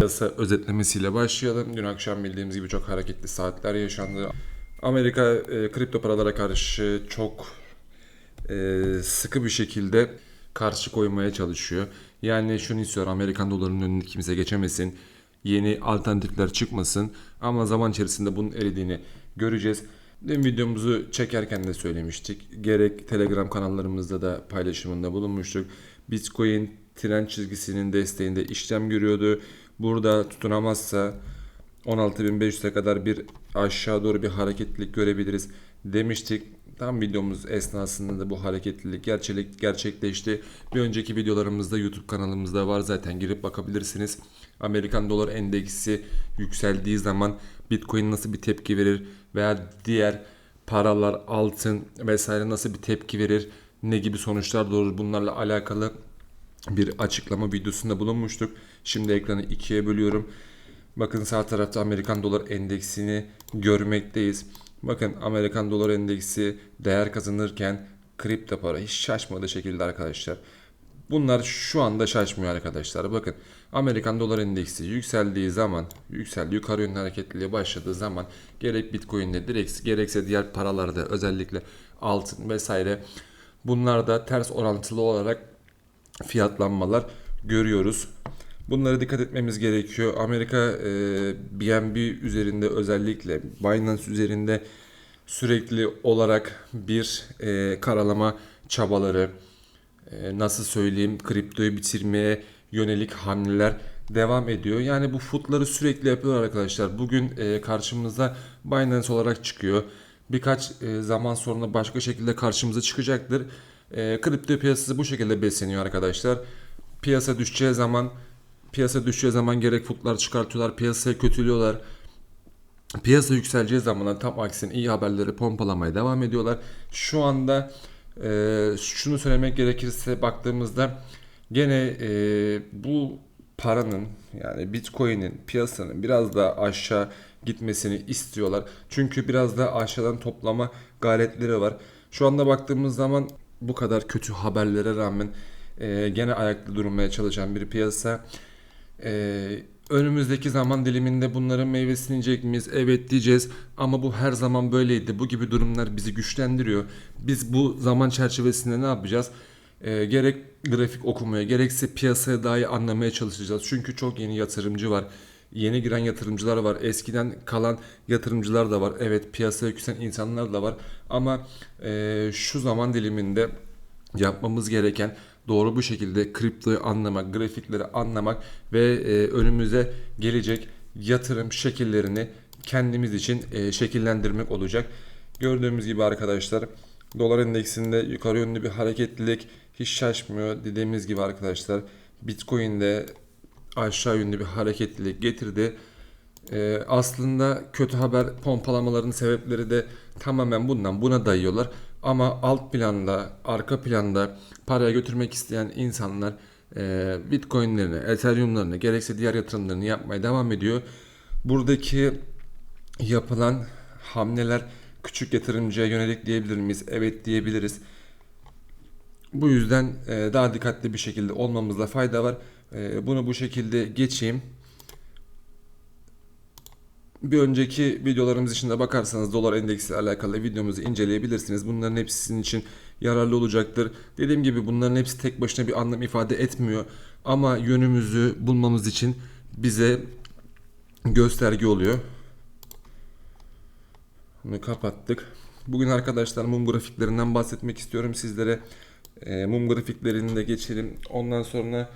Piyasa özetlemesiyle başlayalım. Dün akşam bildiğimiz gibi çok hareketli saatler yaşandı. Amerika e, kripto paralara karşı çok e, sıkı bir şekilde karşı koymaya çalışıyor. Yani şunu istiyor Amerikan dolarının önünü kimse geçemesin. Yeni alternatifler çıkmasın. Ama zaman içerisinde bunun eridiğini göreceğiz. Dün videomuzu çekerken de söylemiştik. Gerek Telegram kanallarımızda da paylaşımında bulunmuştuk. Bitcoin trend çizgisinin desteğinde işlem görüyordu. Burada tutunamazsa 16.500'e kadar bir aşağı doğru bir hareketlilik görebiliriz demiştik. Tam videomuz esnasında da bu hareketlilik gerçek, gerçekleşti. Bir önceki videolarımızda YouTube kanalımızda var zaten girip bakabilirsiniz. Amerikan dolar endeksi yükseldiği zaman Bitcoin nasıl bir tepki verir veya diğer paralar, altın vesaire nasıl bir tepki verir, ne gibi sonuçlar doğurur bunlarla alakalı bir açıklama videosunda bulunmuştuk. Şimdi ekranı ikiye bölüyorum. Bakın sağ tarafta Amerikan dolar endeksini görmekteyiz. Bakın Amerikan dolar endeksi değer kazanırken kripto para hiç şaşmadığı şekilde arkadaşlar. Bunlar şu anda şaşmıyor arkadaşlar. Bakın Amerikan dolar endeksi yükseldiği zaman, yükseldi yukarı yönlü hareketliliğe başladığı zaman gerek Bitcoin'de direkt gerekse diğer paralarda özellikle altın vesaire bunlarda ters orantılı olarak fiyatlanmalar görüyoruz. Bunlara dikkat etmemiz gerekiyor. Amerika e, BNB üzerinde özellikle Binance üzerinde sürekli olarak bir e, karalama çabaları, e, nasıl söyleyeyim kriptoyu bitirmeye yönelik hamleler devam ediyor. Yani bu footları sürekli yapıyor arkadaşlar. Bugün e, karşımıza Binance olarak çıkıyor. Birkaç e, zaman sonra başka şekilde karşımıza çıkacaktır. E, kripto piyasası bu şekilde besleniyor arkadaşlar. Piyasa düşeceği zaman piyasa düşeceği zaman gerek footlar çıkartıyorlar, piyasayı kötülüyorlar. Piyasa yükseleceği zaman tam aksine iyi haberleri pompalamaya devam ediyorlar. Şu anda e, şunu söylemek gerekirse baktığımızda gene e, bu paranın yani Bitcoin'in piyasanın biraz daha aşağı gitmesini istiyorlar. Çünkü biraz daha aşağıdan toplama gayretleri var. Şu anda baktığımız zaman bu kadar kötü haberlere rağmen e, gene ayakta durmaya çalışan bir piyasa. E, önümüzdeki zaman diliminde bunların meyvesini yiyecek miyiz? Evet diyeceğiz ama bu her zaman böyleydi. Bu gibi durumlar bizi güçlendiriyor. Biz bu zaman çerçevesinde ne yapacağız? E, gerek grafik okumaya gerekse piyasaya daha iyi anlamaya çalışacağız. Çünkü çok yeni yatırımcı var. Yeni giren yatırımcılar var. Eskiden kalan yatırımcılar da var. Evet piyasaya yükselen insanlar da var. Ama e, şu zaman diliminde yapmamız gereken doğru bu şekilde kriptoyu anlamak, grafikleri anlamak ve e, önümüze gelecek yatırım şekillerini kendimiz için e, şekillendirmek olacak. Gördüğümüz gibi arkadaşlar dolar endeksinde yukarı yönlü bir hareketlilik hiç şaşmıyor. Dediğimiz gibi arkadaşlar Bitcoin'de aşağı yönlü bir hareketlilik getirdi. Ee, aslında kötü haber pompalamaların sebepleri de tamamen bundan buna dayıyorlar. Ama alt planda, arka planda paraya götürmek isteyen insanlar e, Bitcoin'lerini, Ethereum'larını, gerekse diğer yatırımlarını yapmaya devam ediyor. Buradaki yapılan hamleler küçük yatırımcıya yönelik diyebilir miyiz? Evet diyebiliriz. Bu yüzden e, daha dikkatli bir şekilde olmamızda fayda var. E, bunu bu şekilde geçeyim. Bir önceki videolarımız içinde bakarsanız dolar endeksi alakalı videomuzu inceleyebilirsiniz. Bunların hepsi sizin için yararlı olacaktır. Dediğim gibi bunların hepsi tek başına bir anlam ifade etmiyor. Ama yönümüzü bulmamız için bize gösterge oluyor. Bunu kapattık. Bugün arkadaşlar mum grafiklerinden bahsetmek istiyorum sizlere. E, mum grafiklerini de geçelim. Ondan sonra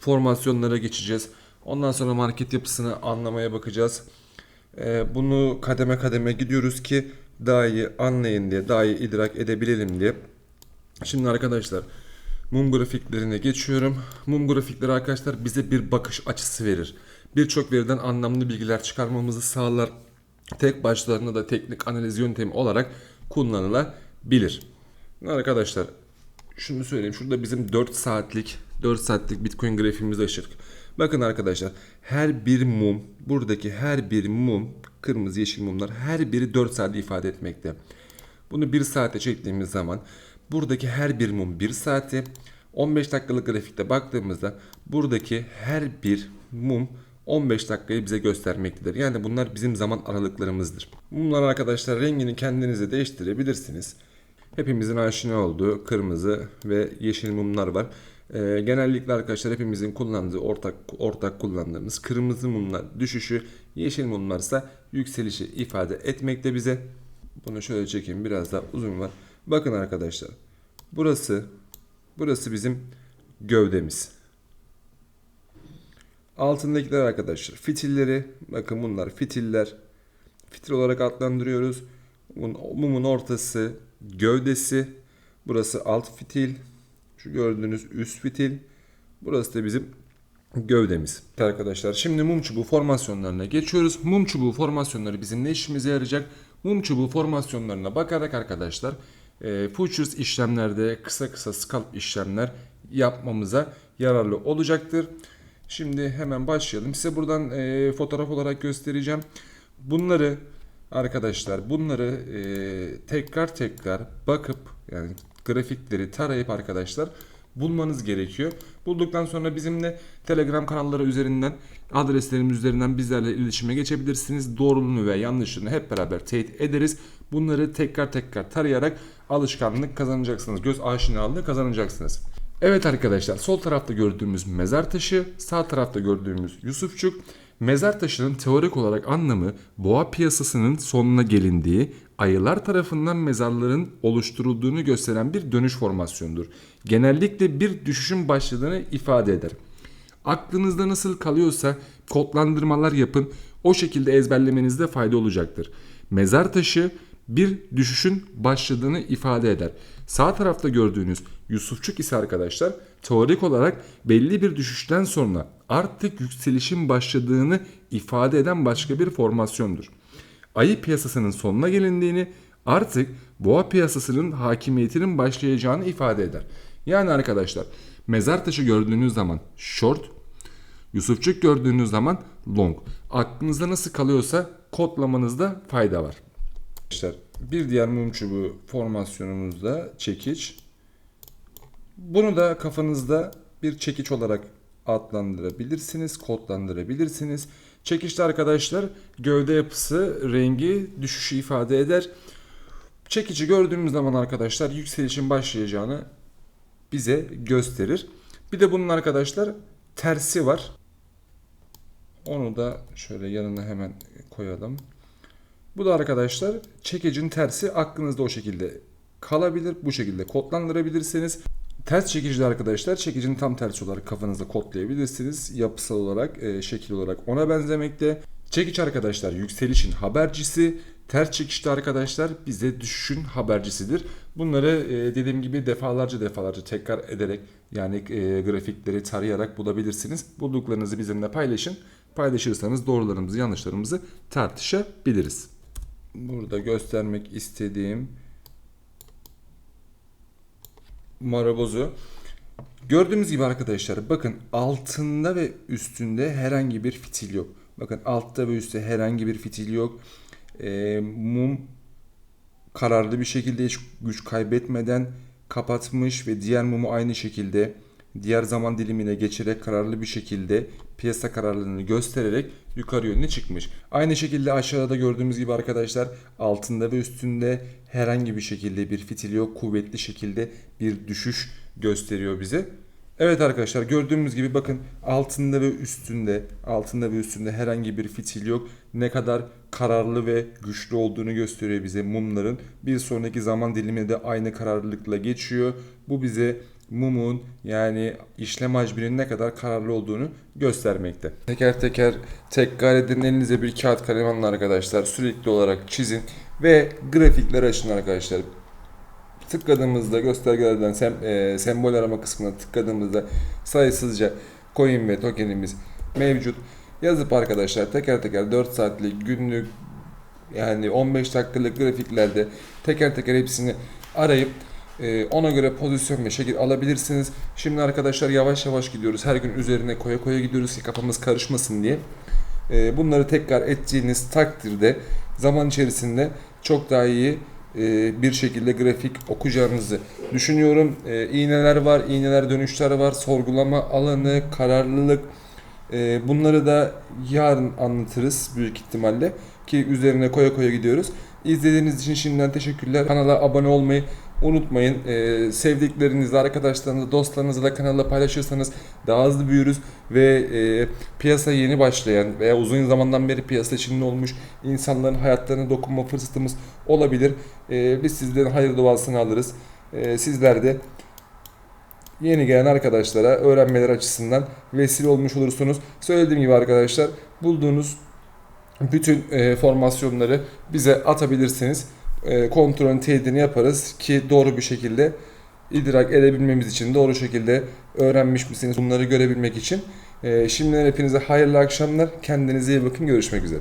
formasyonlara geçeceğiz. Ondan sonra market yapısını anlamaya bakacağız. E, bunu kademe kademe gidiyoruz ki daha iyi anlayın diye, daha iyi idrak edebilelim diye. Şimdi arkadaşlar mum grafiklerine geçiyorum. Mum grafikleri arkadaşlar bize bir bakış açısı verir. Birçok veriden anlamlı bilgiler çıkarmamızı sağlar. Tek başlarına da teknik analiz yöntemi olarak kullanılabilir. Arkadaşlar şunu söyleyeyim. Şurada bizim 4 saatlik 4 saatlik Bitcoin grafiğimizi açtık. Bakın arkadaşlar her bir mum buradaki her bir mum kırmızı yeşil mumlar her biri 4 saat ifade etmekte. Bunu 1 saate çektiğimiz zaman buradaki her bir mum 1 saati 15 dakikalık grafikte baktığımızda buradaki her bir mum 15 dakikayı bize göstermektedir. Yani bunlar bizim zaman aralıklarımızdır. Bunlar arkadaşlar rengini kendinize değiştirebilirsiniz. Hepimizin aşina olduğu kırmızı ve yeşil mumlar var. Ee, genellikle arkadaşlar hepimizin kullandığı ortak ortak kullandığımız kırmızı mumlar düşüşü, yeşil mumlarsa yükselişi ifade etmekte bize. Bunu şöyle çekeyim biraz daha uzun var. Bakın arkadaşlar. Burası burası bizim gövdemiz. Altındakiler arkadaşlar fitilleri. Bakın bunlar fitiller. Fitil olarak adlandırıyoruz. Mumun ortası gövdesi. Burası alt fitil. Şu gördüğünüz üst fitil. Burası da bizim gövdemiz. Arkadaşlar şimdi mum çubuğu formasyonlarına geçiyoruz. Mum çubuğu formasyonları bizim ne işimize yarayacak? Mum çubuğu formasyonlarına bakarak arkadaşlar e, futures işlemlerde kısa kısa scalp işlemler yapmamıza yararlı olacaktır. Şimdi hemen başlayalım. Size buradan e, fotoğraf olarak göstereceğim. Bunları arkadaşlar bunları e, tekrar tekrar bakıp yani grafikleri tarayıp arkadaşlar bulmanız gerekiyor. Bulduktan sonra bizimle Telegram kanalları üzerinden adreslerimiz üzerinden bizlerle iletişime geçebilirsiniz. Doğruluğunu ve yanlışını hep beraber teyit ederiz. Bunları tekrar tekrar tarayarak alışkanlık kazanacaksınız. Göz aşinalığı kazanacaksınız. Evet arkadaşlar sol tarafta gördüğümüz mezar taşı, sağ tarafta gördüğümüz Yusufçuk. Mezar taşının teorik olarak anlamı boğa piyasasının sonuna gelindiği, ayılar tarafından mezarların oluşturulduğunu gösteren bir dönüş formasyonudur. Genellikle bir düşüşün başladığını ifade eder. Aklınızda nasıl kalıyorsa kodlandırmalar yapın, o şekilde ezberlemenizde fayda olacaktır. Mezar taşı bir düşüşün başladığını ifade eder. Sağ tarafta gördüğünüz Yusufçuk ise arkadaşlar teorik olarak belli bir düşüşten sonra artık yükselişin başladığını ifade eden başka bir formasyondur. Ayı piyasasının sonuna gelindiğini artık boğa piyasasının hakimiyetinin başlayacağını ifade eder. Yani arkadaşlar mezar taşı gördüğünüz zaman short, Yusufçuk gördüğünüz zaman long. Aklınızda nasıl kalıyorsa kodlamanızda fayda var. Arkadaşlar bir diğer mum çubuğu formasyonumuzda çekiç. Bunu da kafanızda bir çekiç olarak adlandırabilirsiniz, kodlandırabilirsiniz. Çekiçte arkadaşlar gövde yapısı, rengi düşüşü ifade eder. Çekici gördüğümüz zaman arkadaşlar yükselişin başlayacağını bize gösterir. Bir de bunun arkadaşlar tersi var. Onu da şöyle yanına hemen koyalım. Bu da arkadaşlar çekicin tersi aklınızda o şekilde kalabilir. Bu şekilde kodlandırabilirsiniz. Ters çekicide arkadaşlar çekicinin tam tersi olarak kafanızda kodlayabilirsiniz. Yapısal olarak, e, şekil olarak ona benzemekte. Çekiç arkadaşlar yükselişin habercisi. Ters çekişte arkadaşlar bize düşüşün habercisidir. Bunları e, dediğim gibi defalarca defalarca tekrar ederek yani e, grafikleri tarayarak bulabilirsiniz. Bulduklarınızı bizimle paylaşın. Paylaşırsanız doğrularımızı yanlışlarımızı tartışabiliriz. Burada göstermek istediğim marabozu. Gördüğümüz gibi arkadaşlar bakın altında ve üstünde herhangi bir fitil yok. Bakın altta ve üstte herhangi bir fitil yok. E, mum kararlı bir şekilde hiç güç kaybetmeden kapatmış ve diğer mumu aynı şekilde diğer zaman dilimine geçerek kararlı bir şekilde piyasa kararlılığını göstererek yukarı yönüne çıkmış. Aynı şekilde aşağıda gördüğümüz gibi arkadaşlar altında ve üstünde herhangi bir şekilde bir fitil yok. Kuvvetli şekilde bir düşüş gösteriyor bize. Evet arkadaşlar gördüğümüz gibi bakın altında ve üstünde altında ve üstünde herhangi bir fitil yok. Ne kadar kararlı ve güçlü olduğunu gösteriyor bize mumların. Bir sonraki zaman dilimi de aynı kararlılıkla geçiyor. Bu bize mumun yani işlem hacminin ne kadar kararlı olduğunu göstermekte. Teker teker tekrar edin elinize bir kağıt kalem alın arkadaşlar. Sürekli olarak çizin ve grafikleri açın arkadaşlar. Tıkladığımızda göstergelerden sem, e, sembol arama kısmına tıkladığımızda sayısızca coin ve tokenimiz mevcut. Yazıp arkadaşlar teker teker 4 saatlik günlük yani 15 dakikalık grafiklerde teker teker hepsini arayıp ee, ona göre pozisyon ve şekil alabilirsiniz. Şimdi arkadaşlar yavaş yavaş gidiyoruz. Her gün üzerine koya koya gidiyoruz ki kafamız karışmasın diye. Ee, bunları tekrar ettiğiniz takdirde zaman içerisinde çok daha iyi e, bir şekilde grafik okuyacağınızı düşünüyorum. E, iğneler var, iğneler dönüşler var, sorgulama alanı, kararlılık, bunları da yarın anlatırız büyük ihtimalle ki üzerine koya koya gidiyoruz. İzlediğiniz için şimdiden teşekkürler. Kanala abone olmayı unutmayın. E, sevdiklerinizle, arkadaşlarınızla, dostlarınızla da kanala paylaşırsanız daha hızlı büyürüz ve e, piyasa yeni başlayan veya uzun zamandan beri piyasa içinde olmuş insanların hayatlarına dokunma fırsatımız olabilir. E, biz sizlerin hayır duasını alırız. E, sizler de yeni gelen arkadaşlara öğrenmeler açısından vesile olmuş olursunuz. Söylediğim gibi arkadaşlar bulduğunuz bütün e, formasyonları bize atabilirsiniz. E, kontrolün teyidini yaparız ki doğru bir şekilde idrak edebilmemiz için doğru şekilde öğrenmiş misiniz bunları görebilmek için. E, şimdiden hepinize hayırlı akşamlar. Kendinize iyi bakın. Görüşmek üzere.